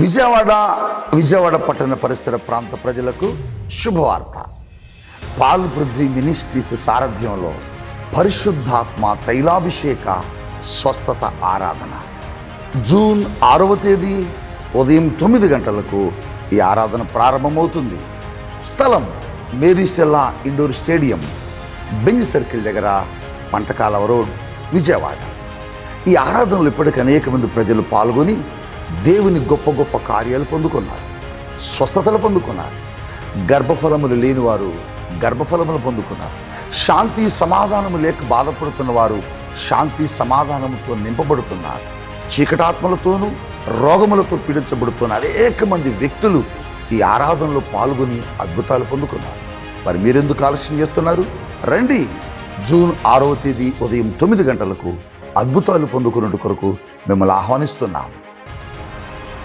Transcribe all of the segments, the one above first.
విజయవాడ విజయవాడ పట్టణ పరిసర ప్రాంత ప్రజలకు శుభవార్త. పాల్ పృథ్వీ మినిస్ట్రీస్ సారథ్యంలో పరిశుద్ధాత్మ తైలాభిషేక స్వస్థత ఆరాధన. జూన్ ఆరవ తేదీ ఉదయం తొమ్మిది గంటలకు ఈ ఆరాధన ప్రారంభమవుతుంది. స్థలం మేరీసెల్లా ఇండోర్ స్టేడియం బెంజ్ సర్కిల్ దగ్గర పంటకాలవ రోడ్ విజయవాడ. ఈ ఆరాధనలు ఇప్పటికి అనేక మంది ప్రజలు పాల్గొని దేవుని గొప్ప గొప్ప కార్యాలు పొందుకున్నారు. స్వస్థతలు పొందుకున్నారు. గర్భఫలములు లేని వారు గర్భఫలములు పొందుకున్నారు. శాంతి సమాధానము లేక బాధపడుతున్న వారు శాంతి సమాధానముతో నింపబడుతున్నారు. చీకటాత్మలతోనూ రోగములతో పీడించబడుతున్న అనేక మంది వ్యక్తులు ఈ ఆరాధనలో పాల్గొని అద్భుతాలు పొందుకున్నారు. మరి మీరెందుకు ఆలస్యం చేస్తున్నారు? రండి. జూన్ ఆరవ తేదీ ఉదయం తొమ్మిది గంటలకు అద్భుతాలు పొందుకున్నట్టు కొరకు మిమ్మల్ని ఆహ్వానిస్తున్నాం.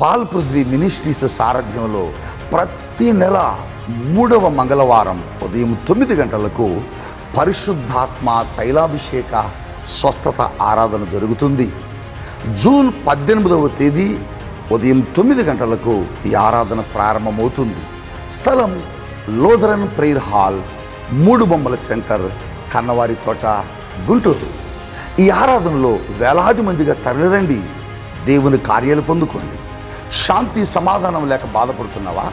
పాల్ పృథ్వీ మినిస్ట్రీస్ సారథ్యంలో ప్రతి నెల మూడవ మంగళవారం ఉదయం తొమ్మిది గంటలకు పరిశుద్ధాత్మ తైలాభిషేక స్వస్థత ఆరాధన జరుగుతుంది. జూన్ పద్దెనిమిదవ తేదీ ఉదయం తొమ్మిది గంటలకు ఈ ఆరాధన ప్రారంభమవుతుంది. స్థలం లోధరన్ ప్రేయర్ హాల్ మూడు బొమ్మల సెంటర్ కన్నవారి తోట గుంటూరు. ఈ ఆరాధనలో వేలాది మందిగా తరలిరండి. దేవుని కార్యాలు పొందుకోండి. శాంతి సమాధానం లేక బాధపడుతున్నావా?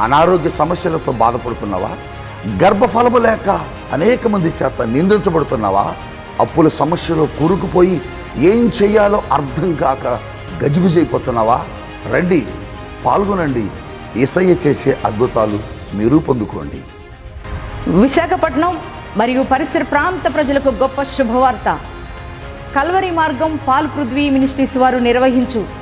అనారోగ్య సమస్యలతో బాధపడుతున్నావా? గర్భఫలము లేక అనేక మంది చేత నిందించబడుతున్నావా? అప్పుల సమస్యలో కూరుకుపోయి ఏం చేయాలో అర్థం కాక గజిబిజైపోతున్నావా రండి పాల్గొనండి. ఇసయ్య చేసే అద్భుతాలు మీరు పొందుకోండి. విశాఖపట్నం మరియు పరిసర ప్రాంత ప్రజలకు గొప్ప శుభవార్త. కల్వరి మార్గం పాల్ పృథ్వీ మినిస్ట్రీస్ వారు నిర్వహించు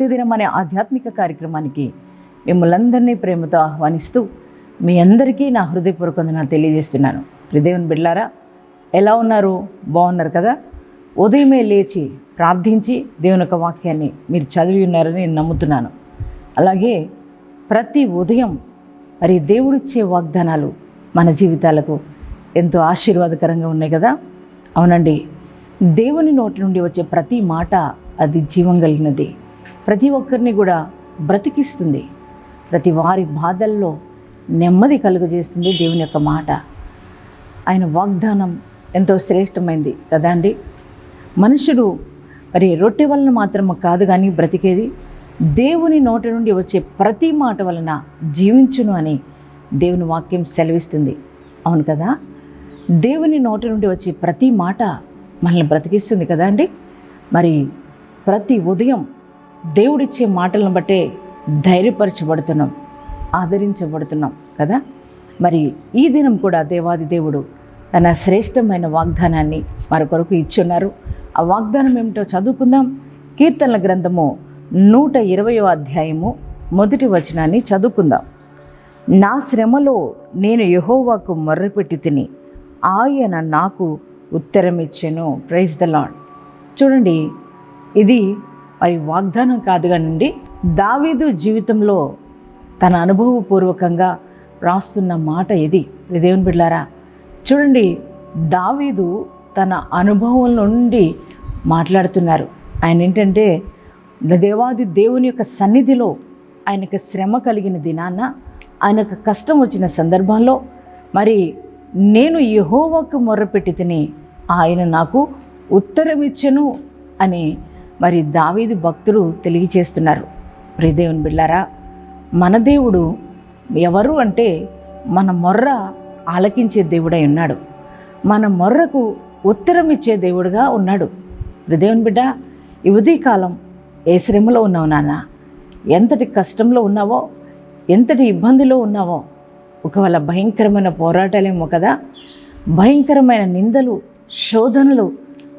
ప్రతిదినం అనే ఆధ్యాత్మిక కార్యక్రమానికి మిమ్మల్ని అందరినీ ప్రేమతో ఆహ్వానిస్తూ మీ అందరికీ నా హృదయపూర్వకంగా తెలియజేస్తున్నాను. హృదయం బిడ్లారా ఎలా ఉన్నారు? బాగున్నారు కదా? ఉదయమే లేచి ప్రార్థించి దేవుని యొక్క వాక్యాన్ని మీరు చదివి ఉన్నారని నేను నమ్ముతున్నాను. అలాగే ప్రతి ఉదయం మరి దేవుడిచ్చే వాగ్దానాలు మన జీవితాలకు ఎంతో ఆశీర్వాదకరంగా ఉన్నాయి కదా? అవునండి. దేవుని నోటి నుండి వచ్చే ప్రతి మాట అది జీవం కలిగినది. ప్రతి ఒక్కరిని కూడా బ్రతికిస్తుంది. ప్రతి వారి బాధల్లో నెమ్మది కలుగజేస్తుంది దేవుని యొక్క మాట. ఆయన వాగ్దానం ఎంతో శ్రేష్టమైంది. కదా అండి? మనుషుడు మరి రొట్టె వలన మాత్రం కాదు కానీ బ్రతికేది. దేవుని నోటి నుండి వచ్చే ప్రతి మాట వలన జీవించును అని దేవుని వాక్యం సెలవిస్తుంది. అవును కదా? దేవుని నోటి నుండి వచ్చే ప్రతి మాట మనల్ని బ్రతికిస్తుంది కదా అండి? మరి ప్రతి ఉదయం దేవుడిచ్చే మాటలను బట్టే ధైర్యపరచబడుతున్నాం ఆదరించబడుతున్నాం కదా? మరి ఈ దినం కూడా దేవాది దేవుడు తన శ్రేష్టమైన వాగ్దానాన్ని మరొకరకు ఇచ్చున్నారు. ఆ వాగ్దానం ఏమిటో చదువుకుందాం. కీర్తనల గ్రంథము నూట ఇరవయో అధ్యాయము మొదటి వచనాన్ని చదువుకుందాం. నా శ్రమలో నేను యహోవాకు మొర్రపెట్టి తిని ఆయన నాకు ఉత్తరం ఇచ్చాను ప్రైజ్ ద లాడ్ చూడండి ఇది మరి వాగ్దానం కాదు నుండి దావీదు జీవితంలో తన అనుభవపూర్వకంగా రాస్తున్న మాట ఇది దేవుని బిడ్లారా చూడండి దావీదు తన అనుభవం నుండి మాట్లాడుతున్నారు. ఆయన ఏంటంటే దేవాది దేవుని యొక్క సన్నిధిలో ఆయనకు శ్రమ కలిగిన దినాన ఆయనకు కష్టం వచ్చిన సందర్భంలో మరి నేను యహోవాకు మొర్రపెట్టి తిని ఆయన నాకు ఉత్తరం ఇచ్చెను అని మరి దావీది భక్తులు తెలియచేస్తున్నారు. ప్రియదేవుని బిళ్ళారా మన దేవుడు ఎవరు అంటే మన మొర్ర ఆలకించే దేవుడై ఉన్నాడు. మన మొర్రకు ఉత్తరం ఇచ్చే దేవుడుగా ఉన్నాడు. ప్రియదేవుని బిడ్డ ఈ ఉదయకాలం ఏ శ్రమలో ఉన్నావు నాన్న? ఎంతటి కష్టంలో ఉన్నావో ఎంతటి ఇబ్బందిలో ఉన్నావో ఒకవేళ భయంకరమైన పోరాటాలేమో కదా భయంకరమైన నిందలు శోధనలు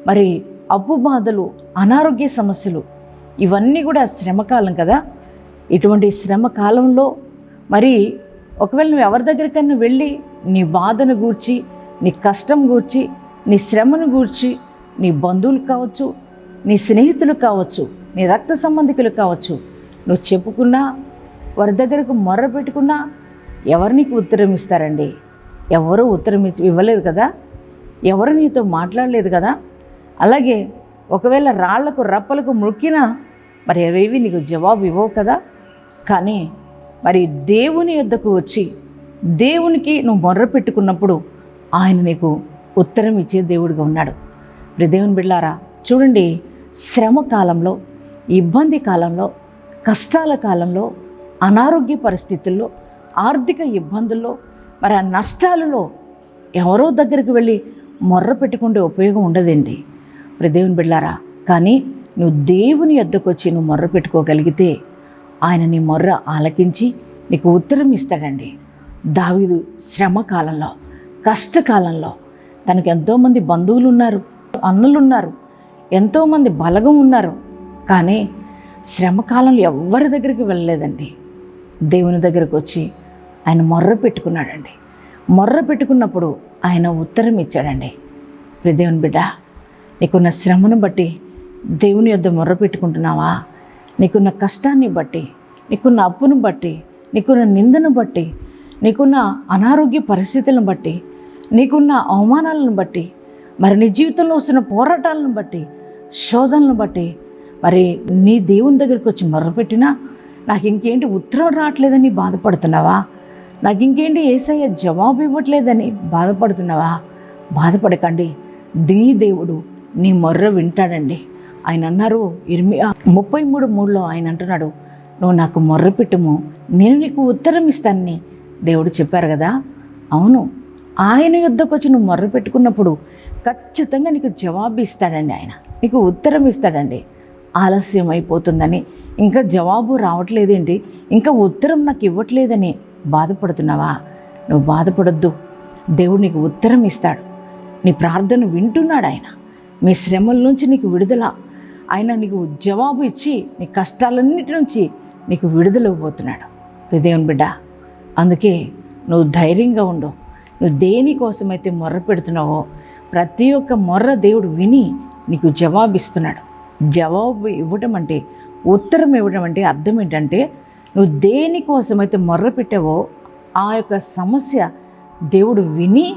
మరి అప్పు బాధలు అనారోగ్య సమస్యలు ఇవన్నీ కూడా శ్రమకాలం కదా? ఇటువంటి శ్రమ కాలంలో మరి ఒకవేళ నువ్వు ఎవరి దగ్గరికన్నా వెళ్ళి నీ బాధను గూర్చి నీ కష్టం గూర్చి నీ శ్రమను గూర్చి నీ బంధువులు కావచ్చు నీ స్నేహితులు కావచ్చు నీ రక్త సంబంధికులు కావచ్చు నువ్వు చెప్పుకున్నా వారి దగ్గరకు మొర్ర పెట్టుకున్నా ఎవరు నీకు ఉత్తరం ఇస్తారండి? ఎవరూ ఉత్తరం ఇవ్వలేదు కదా? ఎవరు నీతో మాట్లాడలేదు కదా? అలాగే ఒకవేళ రాళ్ళకు రప్పలకు మొక్కినా మరి అవేవి నీకు జవాబు ఇవ్వవు కదా? కానీ మరి దేవుని యొద్దకు వచ్చి దేవునికి నువ్వు మొర్ర పెట్టుకున్నప్పుడు ఆయన నీకు ఉత్తరం ఇచ్చే దేవుడిగా ఉన్నాడు. మరి దేవుని బిళ్ళారా చూడండి శ్రమ కాలంలో ఇబ్బంది కాలంలో కష్టాల కాలంలో అనారోగ్య పరిస్థితుల్లో ఆర్థిక ఇబ్బందుల్లో మరి ఆ నష్టాలలో ఎవరో దగ్గరికి వెళ్ళి మొర్ర పెట్టుకుంటే ఉపయోగం ఉండదండి ఇప్పుడు దేవుని బిడ్డారా కానీ నువ్వు దేవుని యొద్దకు వచ్చి నువ్వు మొర్ర పెట్టుకోగలిగితే ఆయన నీ మొర్ర ఆలకించి నీకు ఉత్తరం ఇస్తాడండి. దావీదు శ్రమ కాలంలో కష్టకాలంలో తనకు ఎంతోమంది బంధువులు ఉన్నారు అన్నలు ఉన్నారు ఎంతోమంది బలగం ఉన్నారు కానీ శ్రమకాలంలో ఎవ్వరి దగ్గరికి వెళ్ళలేదండి. దేవుని దగ్గరకు వచ్చి ఆయన మొర్ర పెట్టుకున్నాడండి. మొర్ర పెట్టుకున్నప్పుడు ఆయన ఉత్తరం ఇచ్చాడండి. ప్రదేవుని బిడ్డ నీకున్న శ్రమను బట్టి దేవుని యొద్ద మొర్ర పెట్టుకుంటున్నావా? నీకున్న కష్టాన్ని బట్టి నీకున్న అప్పును బట్టి నీకున్న నిందను బట్టి నీకున్న అనారోగ్య పరిస్థితులను బట్టి నీకున్న అవమానాలను బట్టి మరి నీ జీవితంలో వస్తున్న పోరాటాలను బట్టి శోధనలను బట్టి మరి నీ దేవుని దగ్గరికి వచ్చి మొర్రపెట్టినా నాకు ఇంకేంటి ఉత్తరం రావట్లేదని బాధపడుతున్నావా? నాకు ఇంకేంటి ఏసయ్య జవాబు ఇవ్వట్లేదని బాధపడుతున్నావా? బాధపడకండి. నీ దేవుడు నీ మొర్ర వింటాడండి. ఆయన అన్నారు ఇరిమి ముప్పై మూడు మూడులో ఆయన అంటున్నాడు నువ్వు నాకు మొర్ర పెట్టుము నేను నీకు ఉత్తరం ఇస్తానని దేవుడు చెప్పారు కదా? అవును ఆయన యుద్ధకు వచ్చి నువ్వు మొర్ర పెట్టుకున్నప్పుడు ఖచ్చితంగా నీకు జవాబు ఇస్తాడండి ఆయన. నీకు ఉత్తరం ఇస్తాడండి. ఆలస్యం అయిపోతుందని ఇంకా జవాబు రావట్లేదేంటి? ఇంకా ఉత్తరం నాకు ఇవ్వట్లేదని బాధపడుతున్నావా? నువ్వు బాధపడొద్దు. దేవుడు నీకు ఉత్తరం ఇస్తాడు. నీ ప్రార్థన వింటున్నాడు ఆయన. మీ శ్రమల నుంచి నీకు విడుదల. ఆయన నీకు జవాబు ఇచ్చి నీ కష్టాలన్నిటి నుంచి నీకు విడుదల ఇవ్వబోతున్నాడు హృదయం బిడ్డ అందుకే నువ్వు ధైర్యంగా ఉండు. నువ్వు దేనికోసమైతే మొర్ర పెడుతున్నావో ప్రతి ఒక్క మొర్ర దేవుడు విని నీకు జవాబు ఇస్తున్నాడు. జవాబు ఇవ్వటం అంటే ఉత్తరం ఇవ్వడం అంటే అర్థం ఏంటంటే నువ్వు దేనికోసమైతే మొర్ర పెట్టావో ఆ యొక్క సమస్య దేవుడు విని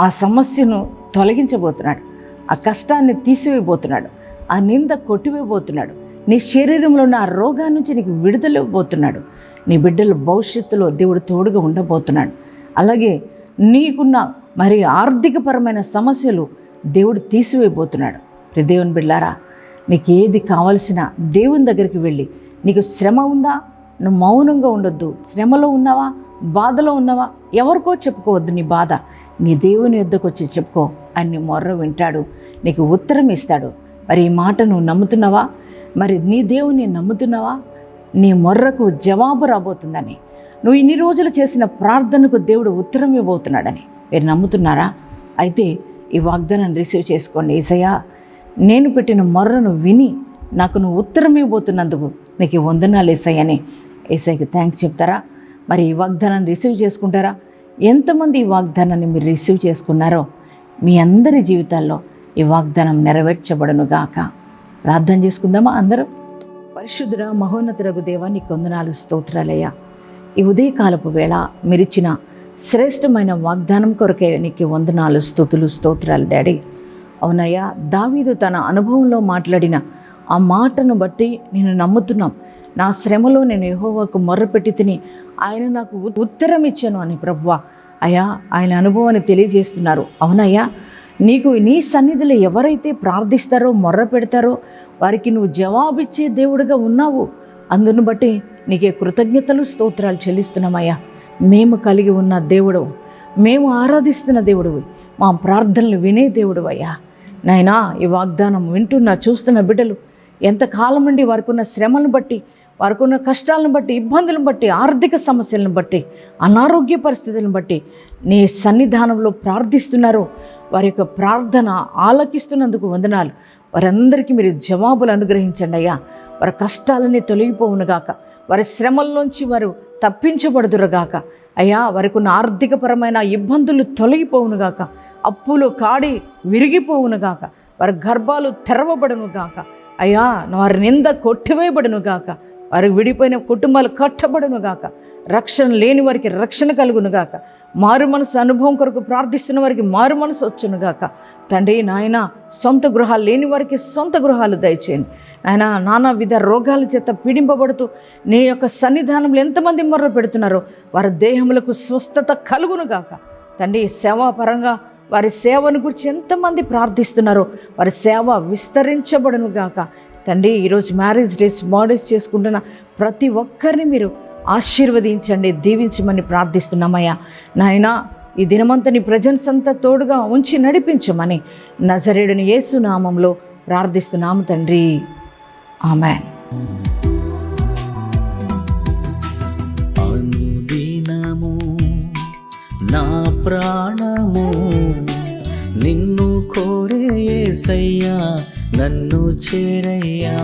ఆ సమస్యను తొలగించబోతున్నాడు. ఆ కష్టాన్ని తీసివేయబోతున్నాడు. ఆ నింద కొట్టివేయబోతున్నాడు. నీ శరీరంలో ఉన్న ఆ రోగా నుంచి నీకు విడుదలవ్వబోతున్నాడు నీ బిడ్డల భవిష్యత్తులో దేవుడు తోడుగా ఉండబోతున్నాడు. అలాగే నీకున్న మరి ఆర్థికపరమైన సమస్యలు దేవుడు తీసివేయబోతున్నాడు. ప్రియ దేవుని బిడ్డారా నీకు ఏది కావలసిన దేవుని దగ్గరికి వెళ్ళి నీకు శ్రమ ఉందా? నువ్వు మౌనంగా ఉండొద్దు. శ్రమలో ఉన్నావా? బాధలో ఉన్నావా? ఎవరికో చెప్పుకోవద్దు నీ బాధ. నీ దేవుని యుద్ధకు వచ్చి చెప్పుకో. అని మొర్ర వింటాడు. నీకు ఉత్తరం ఇస్తాడు. మరి ఈ మాట నువ్వు నమ్ముతున్నావా? మరి నీ దేవుని నమ్ముతున్నావా? నీ మొర్రకు జవాబు రాబోతుందని. నువ్వు ఇన్ని రోజులు చేసిన ప్రార్థనకు దేవుడు ఉత్తరం ఇవ్వబోతున్నాడని. మీరు నమ్ముతున్నారా? అయితే ఈ వాగ్దానాన్ని రిసీవ్ చేసుకోండి. ఈసయా నేను పెట్టిన మొర్రను విని నాకు నువ్వు ఉత్తరం ఇవ్వబోతున్నందుకు నీకు ఈ వందనాలు ఏసయ్యని ఏసైకి థ్యాంక్స్ చెప్తారా? మరి ఈ వాగ్దానాన్ని రిసీవ్ చేసుకుంటారా? ఎంతమంది ఈ వాగ్దానాన్ని మీరు రిసీవ్ చేసుకున్నారో మీ అందరి జీవితాల్లో ఈ వాగ్దానం నెరవేర్చబడను గాక ప్రార్థన చేసుకుందామా అందరూ? పరిశుద్ధుడ మహోన్నతురగు దేవా నీ కొందనాలు స్తోత్రాలయ్యా. ఈ ఉదయకాలపు వేళ మీరిచ్చిన శ్రేష్టమైన వాగ్దానం కొరకే నీకు వందనాలు స్థుతులు స్తోత్రాలు డాడీ. అవునయ్యా దావీదు తన అనుభవంలో మాట్లాడిన ఆ మాటను బట్టి నేను నమ్ముతున్నాం. నా శ్రమలో నేను యహోవాకు మొర్రపెట్టి తిని ఆయన నాకు ఉత్తరం ఇచ్చాను అని ప్రభువా. అయ్యా ఆయన అనుభవాన్ని తెలియజేస్తున్నారు. అవునయ్యా నీకు నీ సన్నిధిలో ఎవరైతే ప్రార్థిస్తారో మొర్ర పెడతారో వారికి నువ్వు జవాబిచ్చే దేవుడిగా ఉన్నావు అందును బట్టి నీకే కృతజ్ఞతలు స్తోత్రాలు చెల్లిస్తున్నామయ్యా. మేము కలిగి ఉన్న దేవుడు మేము ఆరాధిస్తున్న దేవుడు మా ప్రార్థనలు వినే దేవుడు అయ్యా. నాయనా ఈ వాగ్దానం వింటున్న చూస్తున్న బిడ్డలు ఎంతకాలం నుండి వారికి ఉన్న శ్రమను బట్టి వారికి ఉన్న కష్టాలను బట్టి ఇబ్బందులను బట్టి ఆర్థిక సమస్యలను బట్టి అనారోగ్య పరిస్థితులను బట్టి నీ సన్నిధానంలో ప్రార్థిస్తున్నారు. వారి యొక్క ప్రార్థన ఆలకిస్తున్నందుకు వందనాలు. వారందరికీ మీరు జవాబులు అనుగ్రహించండి అయ్యా. వారి కష్టాలన్నీ తొలగిపోవునుగాక వారి శ్రమల్లోంచి వారు తప్పించబడుదురుగాక అయ్యా వారికి ఉన్న ఆర్థికపరమైన ఇబ్బందులు తొలగిపోవునుగాక అప్పులు కాడి విరిగిపోవునుగాక వారి గర్భాలు తెరవబడునుగాక అయ్యా వారి నింద కొట్టివేయబడునుగాక వారికి విడిపోయిన కుటుంబాలు కట్టబడును గాక. రక్షణ లేని వారికి రక్షణ కలుగును గాక. మారు మనసు అనుభవం కొరకు ప్రార్థిస్తున్న వారికి మారు మనసు వచ్చును గాక. తండ్రి నాయన సొంత గృహాలు లేని వారికి సొంత గృహాలు దయచేయండి. ఆయన నానా విధ రోగాల చేత పీడింపబడుతూ నీ యొక్క సన్నిధానంలో ఎంతమంది మొర్ర పెడుతున్నారో వారి దేహములకు స్వస్థత కలుగును గాక. తండ్రి సేవాపరంగా వారి సేవను గురించి ఎంతమంది ప్రార్థిస్తున్నారో వారి సేవ విస్తరించబడును గాక. తండ్రి ఈరోజు మ్యారేజ్ డేస్ మర్డర్స్ చేసుకుంటున్న ప్రతి ఒక్కరిని మీరు ఆశీర్వదించండి దీవించమని ప్రార్థిస్తున్నామయ్యా. నాయనా ఈ దినమంతా నీ ప్రజెన్స్ అంతా తోడుగా ఉంచి నడిపించమని నజరేడుని యేసు నామంలో ప్రార్థిస్తున్నాము తండ్రి. ఆమెన్. అనుదినము నా ప్రాణము నిన్ను కోరే యేసయ్యా నన్ను చేరయ్యా.